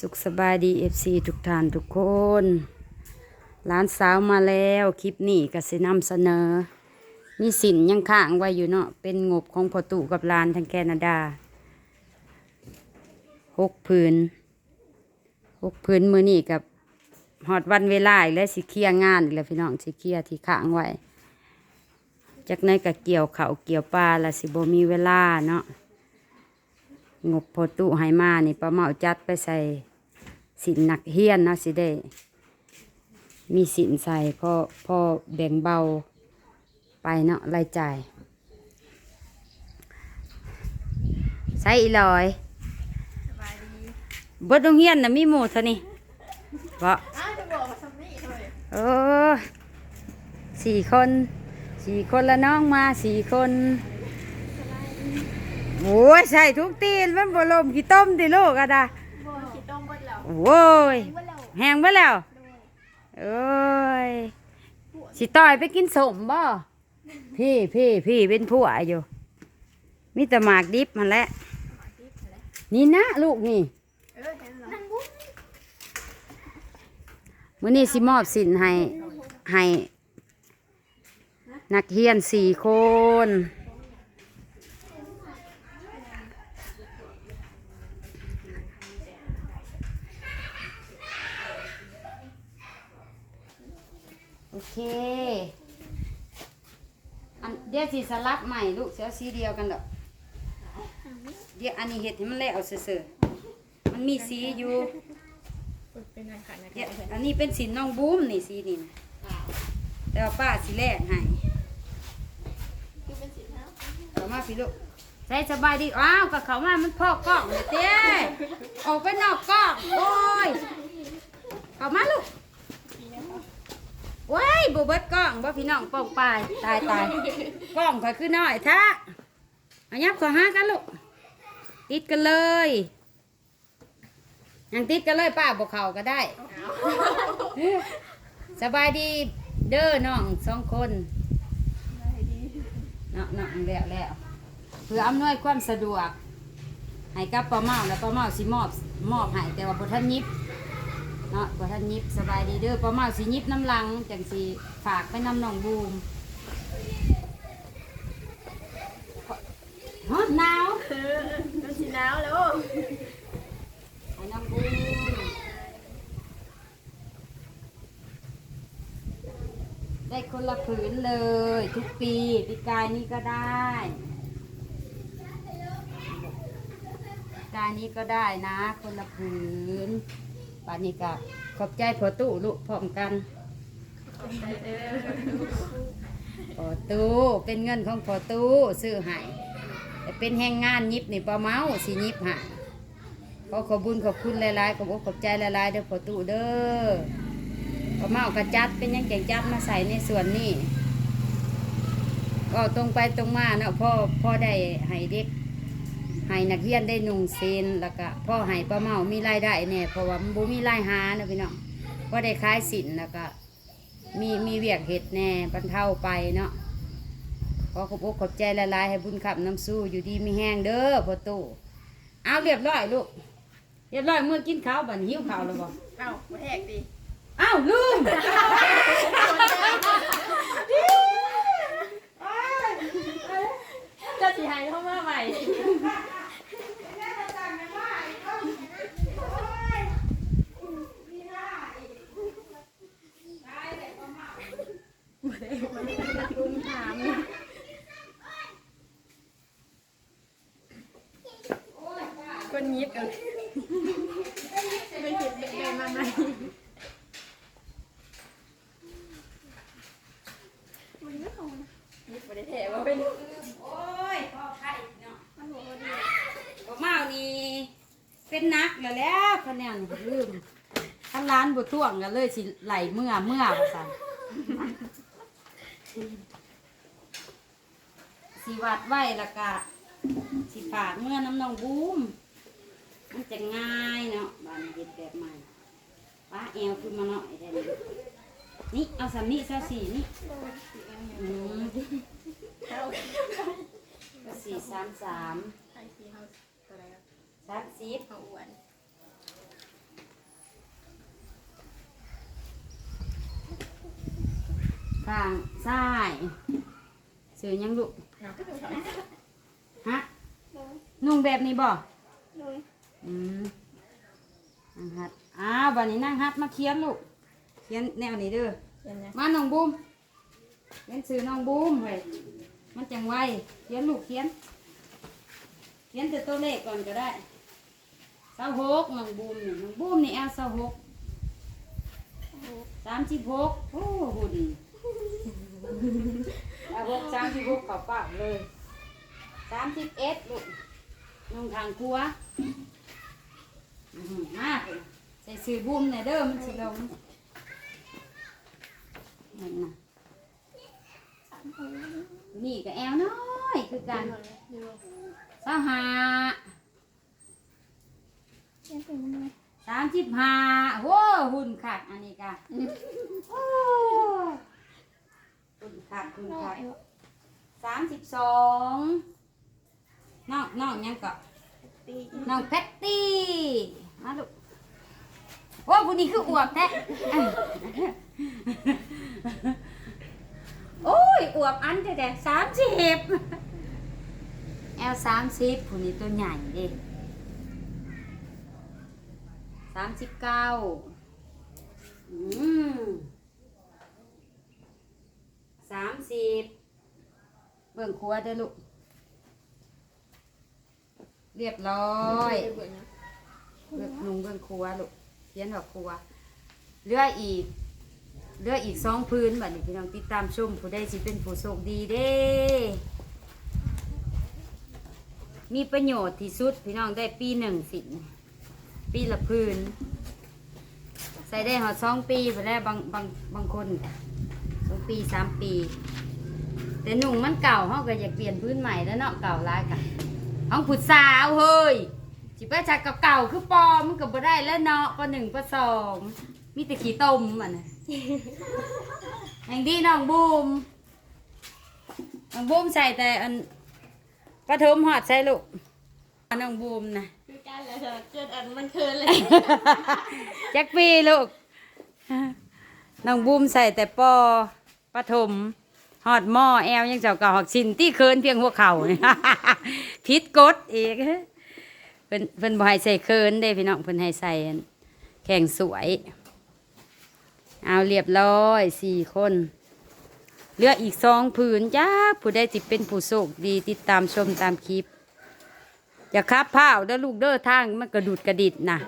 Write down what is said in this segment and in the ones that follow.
สุขสบายดีเอฟซีทุกท่านทุกคนร้านสาวมาแล้วคลิปนี้ก็สินำเสนอ มีสินยังข้างไว้อยู่เนาะเป็นงบของพอตู่กับร้านทางแคนาดาหกผืนหกผืนมือนี่กับหอดวันเวลาและสิเคียงานอีกแล้วพี่น้องสิเคียที่ข้างไว้จากนั้นก็เกี่ยวเขาเกี่ยวปลาและสิบมีเวลาเนาะ งบพอตู้ให้มานี่ป้าเมาจัดไปใส่สินหนักเฮียนเนาะสิได้ มีสินใส่พอพอแบ่งเบาไปเนาะรายจ่ายใส่อีลอยสบายดีเบดโรงเฮียนน่ะมีหมูเท่านี้เพราะอ้าวจะบอกมาซัมมี่ทำไมโอ้สี่คน สี่คนละน้องมาสี่คนโอ้ย ใส่ทุกตีนมันบ่ลมกี่ต้มติลูกอะดาบอกขีดต้มเบดแล้วโอ้ยเบดแล้วแห้งไปแล้วเอ้ยสิต่อยไปกินสมบ่พี่พี่พี่เป็นผู้อาอยู่มีแต่หมากดิบมันแหละนี่นะลูกนี่เออเห็นแล้วนั่งบุ๊กมื้อนี้สิมอบสินให้ให้นักเรียนสี่คน โอเค อันเดี๋ยวสิสลับใหม่ลูกเสียสีเดียวกันดอกเดี๋ยวอันนี้เห็ดให้มันแล้วซื่อๆมันมีสีอยู่ เป็นไงคะนะเดี๋ยวอันนี้เป็นสีน้องบูมนี่สีนี่นะแต่ว่าป้าสีแรกให้คือเป็นสีเท้าเขามาพี่ลูกใส่สบายดี อ้าวกับเขามามันพอกกล้องเลยเต้ออกไปนอกกล้อง โอ้ย เขามาลูก ว้ายบเบิดกล้องบ่พี่น้องป้องปายตายตายกล้องข่อยคือน้อยท่าเอายับขอห้ากันลูกติดกันเลยยังติดกันเลยป้าบอกเขาก็ได้ สบายดีเด้อน้องสองคนได้ดีเนาะเนาะแล้วแล้วเพื่ออำนวยความสะดวกให้กับป้าเมาและป้าเมาสิมอบมอบให้แต่ว่าบ่ทันยิบ เนาะบ่ทันยิบสบายดีเด้อป้าเมาสิยิบน้ำลังจังสิฝากไปน้ำน้องบูมฮอดหนาวเออเป็นสีหนาวแล้วให้น้องบูมได้คนละผืนเลย ทุกปีปีกายนี้ก็ได้กายนี้ก็ได้นะ คนละผืน ป่านนี้ก็ขอบใจพอตู้ลูกพร้อมกันเออพอตู้เป็นเงินของพอตู้ซื้อให้แต่เป็นแห่งงานยิบนี่ปลาเมาสิยิบให้ขอขอบุญขอบคุณหลายๆขอบอกขอบใจหลายๆเด้อพอตู้เด้อปลาเมากระจัดเป็นยังแกงจัดมาใส่ในส่วนนี้ก็ตรงไปตรงมาเนาะพ่อพ่อได้ให้เด็ก ให้นักเรียนได้นุ่งเซนแล้วก็พ่อให้ป้าเมามีรายได้เนี่ยเพราะว่ามันบ่มีรายหานะพี่น้องพ่อได้ขายสินแล้วก็มีมีเวียกเห็ดแน่บรรเทาไปเนาะขอขอบอกขอบใจละลายๆให้บุญขับน้ำสู้อยู่ดีมีแห้งเด้อพ่อตู่เอาเรียบร้อยลูกเรียบร้อยเมื่อกินข้าวบัดนหิวข้าวแล้วบ่เอ้ามาแทกดิอ้าวลืมจะสีหายเข้ามาใหม่ คนยิบเออไม่เห็นเป็นไงมาใหม่มันไม่านะยิบไปได้แถว่าเป็นโอ้ยพ่อไข่เนาะมันหัวดีป้าเมานี่เป็นนักแล้วแล้วคะแนนลืมท่านร้านบุท่วงกันเลยสิไหลเมื่อเมื่อว่าซั่น สีวัดไว้แล้วก็สีฝากเมื่อน้ำนองบูม มันจะง่ายเนาะบานเฮ็ดแบบใหม่ป้าเอวขึ้นมาหน่อยได้เลยนี่เอาสามนี้ซะสี่นี่อืมเอาสี่สามสามไอ้ที่เขาตัวอะไรอะสามสิบเขาอ้วน ข้างซ้ายซื้อหยังลูกเอาก็ต้องทฮะนุ่งแบบนี้บ่ำโดยอืมนั่งฮัดอ้าวบัดนี้นั่งฮัดมาเขียนลูกเขียนแนวนี้เด้อเดี๋ยวนะมาน้องบูมเขียนซื้อน้องบูมเว้ยมันจังไวเขียนลูกเขียน เขียนแต่ตัวเลขก่อนก็ได้เสาหกน้องบูมนี่น้องบูมนี่แอลเสาหกสามสิบหกโอ้หุ่น เอาหกสามสิบหกเขอปากเลยสามสิบเอ็ดลูกน้องทางครัวอื้อหือมากเลยใส่ซื้อบูมเนี่ยเด้อมันสิลงนั่นน่ะนี่ก็แอลน้อยคือกันสาหาสามสิบห้าโว้หุ่นขาดอันนี้กะโอ้ หุ่นขาดหุ่นน้อขาดยสามสิบสองน้องน้องยังก็ตีน้องแพตตี้มาลูกโอ้ผู้นี้คืออวบแท้โอ้ยอวบอันแต่แต่สามสิบแอลสามสิบผู้นี้ตัวใหญ่เด้สามสิบเก้าอืม สิบเบิ่งครัวเด้อลูก เรียบร้อยเบื่อนะเลือกนุงเบื้องครัวลูกเขียนว่าครัวเหลืออีกเหลืออีกสองพื้นบัดนี้พี่น้องติดตามชมผู้ใดสิเป็นผู้โชคดีเด้ มีประโยชน์ที่สุดพี่น้องได้ปีหนึ่งสิปีละพื้น ใส่ได้หอดสองปีไปแล้วบางบางบางคนสองปีสามปี แต่หนุ่งมันเก่าเขาก็อยากเปลี่ยนพื้นใหม่แล้วเนาะเก่าร้ายกันห้องผุดสาวเฮ้ยสิไปจากเก่าๆคือปอมันก็บ่ได้แล้วเนาะปอหนึ่งปอสองมีแต่ขี้ต้มมันน่ะแห่งดีน้องบูมน้องบูมใส่แต่อันปฐมหอดใส่ลูกน้องบูมนะคือการแล้วเธอเจออันมันเคินเลยแจ็คปีลูกน้องบูมใส่แต่ปอปฐม หอดหม้อแอลยังเจ้าก่าหอกสินที่เคินเพียงหัวเข่านี่พิษกดอีกเพิ่นเพิ่นบ่ให้ใส่เคินเด้พี่น้องเพิ่นให้ใส่แข่งสวย เอาเรียบร้อยสี่คนเหลืออีกสองผืนจ้าผู้ใดติเป็นผู้โชคดีติดตามชมตามคลิป อย่าคับผ้าเด้อลูกเด้อทางมันกระดุดกระดิดนะ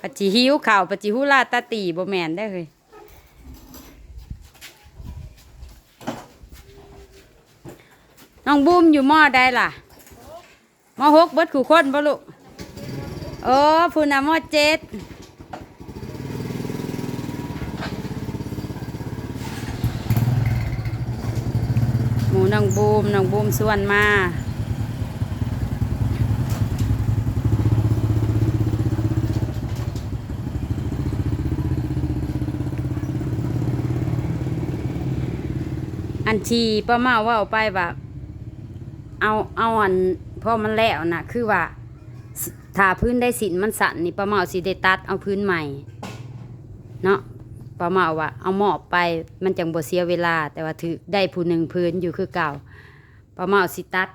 ปัจจิหิวข่าวปัจจิหุลาตาตีบ่แมนได้เลย น้องบูมอยู่มอได้ล่ะมอหกเบิดขู่คนบ่ลูกโอ้พูน่ะมอเจ็ดหมูน้องบูมน้องบูมส่วนมาอันทีป้าเมาว่าเอาไปแบบ เอาเอาอันพอมันแล้วนะคือว่าถ้าพื้นได้สินมันสั่นนี่ป้าเมาสิได้ตัดเอาพื้นใหม่ เนาะป้าเมาว่าเอาหมอบไปมันจังบ่เสียเวลา แต่ว่าถือได้ผู้หนึ่งพื้นอยู่คือเก่าป้าเมาสิตัด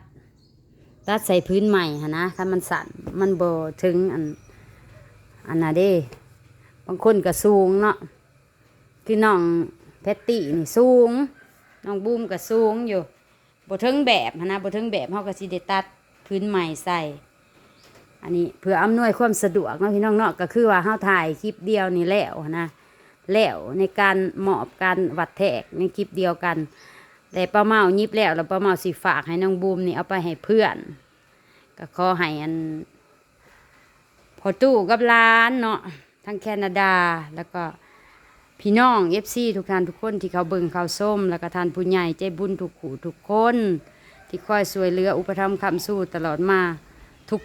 ตัดใส่พื้นใหม่หนนะถ้ามันสั่นมันบ่ถึงอันอันน่ะเด้ บางคนก็สูงเนาะคือน้องแพตตี้นี่สูงน้องบูมก็สูงอยู่ บ่ถึงแบบหั้นนะบ่ถึงแบบเฮาก็สิได้ตัดพื้นใหม่ใส่อันนี้เพื่ออำนวยความสะดวกเนาะพี่น้องเนาะก็คือว่าเฮาถ่ายคลิปเดียวนี่แล้วนะแล้วในการหมอบการวัดแทกในคลิปเดียวกันแต่ป้าเมายิบแล้วแล้วป้าเมาสิฝากให้น้องบูมนี่เอาไปให้เพื่อน ก็ขอให้อันพอตู้กับร้านเนาะทั้งแคนาดาแล้วก็ พี่น้องเอฟซีทุกท่านทุกคนที่เขาเบิ่งเขาส้ม แล้วก็ทานผู้ใหญ่ใจบุญทุกขู่ทุกคน ที่คอยสวยเหลืออุปถัมภ์คำสู้ตลอดมา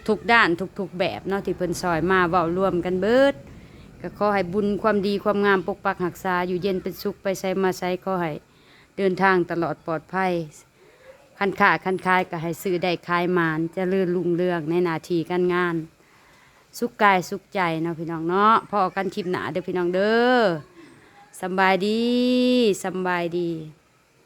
ทุกๆด้านทุกๆแบบเนาะที่เพิ่นซอยมาเว้ารวมกันเบิดก็ขอให้บุญความดีความงามปกปักรักษาอยู่เย็นเป็นสุขไปใส่มาใส่ขอให้เดินทางตลอดปลอดภัยคันขาคันคายก็ให้ซื้อได้ขายมานจะลื่นลุงเรืองในนาทีการงาน สุขกายสุขใจเนาะพี่น้องเนาะพอกันคลิปหนาเด้อพี่น้องเด้อ สบายดีสบายดี